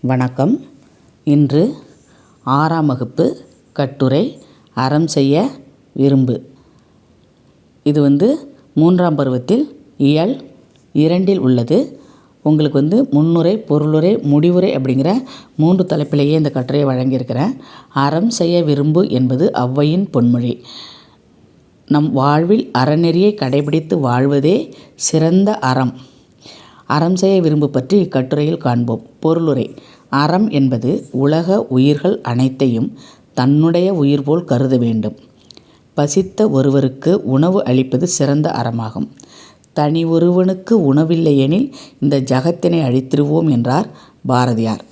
வணக்கம். இன்று ஆறாம் வகுப்பு கட்டுரை அறம் செய்ய விரும்பு. இது வந்து மூன்றாம் பருவத்தில் இயல் இரண்டில் உள்ளது. உங்களுக்கு வந்து முன்னுரை பொருளுரை முடிவுரை அப்படிங்கிற மூன்று தலைப்பிலேயே இந்த கட்டுரையை வழங்கியிருக்கிறேன். அறம் செய்ய விரும்பு என்பது ஔவையின் பொன்மொழி. நம் வாழ்வில் அறநெறியை கடைபிடித்து வாழ்வதே சிறந்த அறம். அறம் செய்ய விரும்பு பற்றி இக்கட்டுரையில் காண்போம். பொருளுரை. அறம் என்பது உலக உயிர்கள் அனைத்தையும் தன்னுடைய உயிர் போல் கருத வேண்டும். பசித்த ஒருவருக்கு உணவு அளிப்பது சிறந்த அறமாகும். தனி ஒருவனுக்கு உணவில்லையெனில் இந்த ஜகத்தினை அழித்திருவோம் என்றார் பாரதியார்.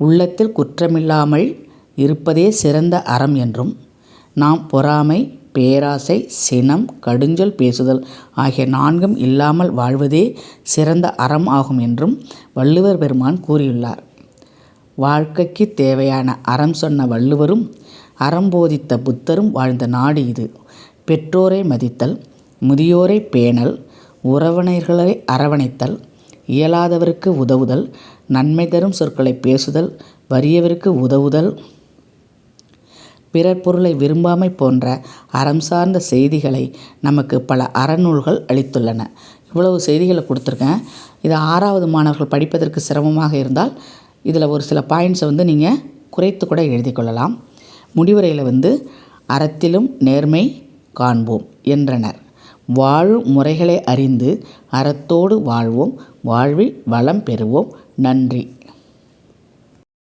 உள்ளத்தில் குற்றமில்லாமல் இருப்பதே சிறந்த அறம் என்றும் நாம் பொறாமை பேராசை சினம் கடுஞ்சொல் பேசுதல் ஆகிய நான்கும் இல்லாமல் வாழ்வதே சிறந்த அறம் ஆகும் என்றும் வள்ளுவர் பெருமான் கூறியுள்ளார். வாழ்க்கைக்கு தேவையான அறம் சொன்ன வள்ளுவரும் அறம் போதித்த புத்தரும் வாழ்ந்த நாடு இது. பெற்றோரை மதித்தல் முதியோரை பேணல் உறவினர்களை அரவணைத்தல் இயலாதவருக்கு உதவுதல் நன்மை தரும் சொற்களை பேசுதல் வறியவருக்கு உதவுதல் பிறர் பொருளை விரும்பாமை போன்ற அறம் சார்ந்த செய்திகளை நமக்கு பல அறநூல்கள் அளித்துள்ளன. இவ்வளவு செய்திகளை கொடுத்துருக்கேன். இது ஆறாவது மாணவர்கள் படிப்பதற்கு சிரமமாக இருந்தால் இதில் ஒரு சில பாயிண்ட்ஸை வந்து நீங்கள் குறைத்து கூட எழுதி கொள்ளலாம். முடிவுரையில் வந்து அறத்திலும் நேர்மை காண்போம் என்றனர். வாழும் முறைகளை அறிந்து அறத்தோடு வாழ்வோம். வாழ்வில் வளம் பெறுவோம். நன்றி.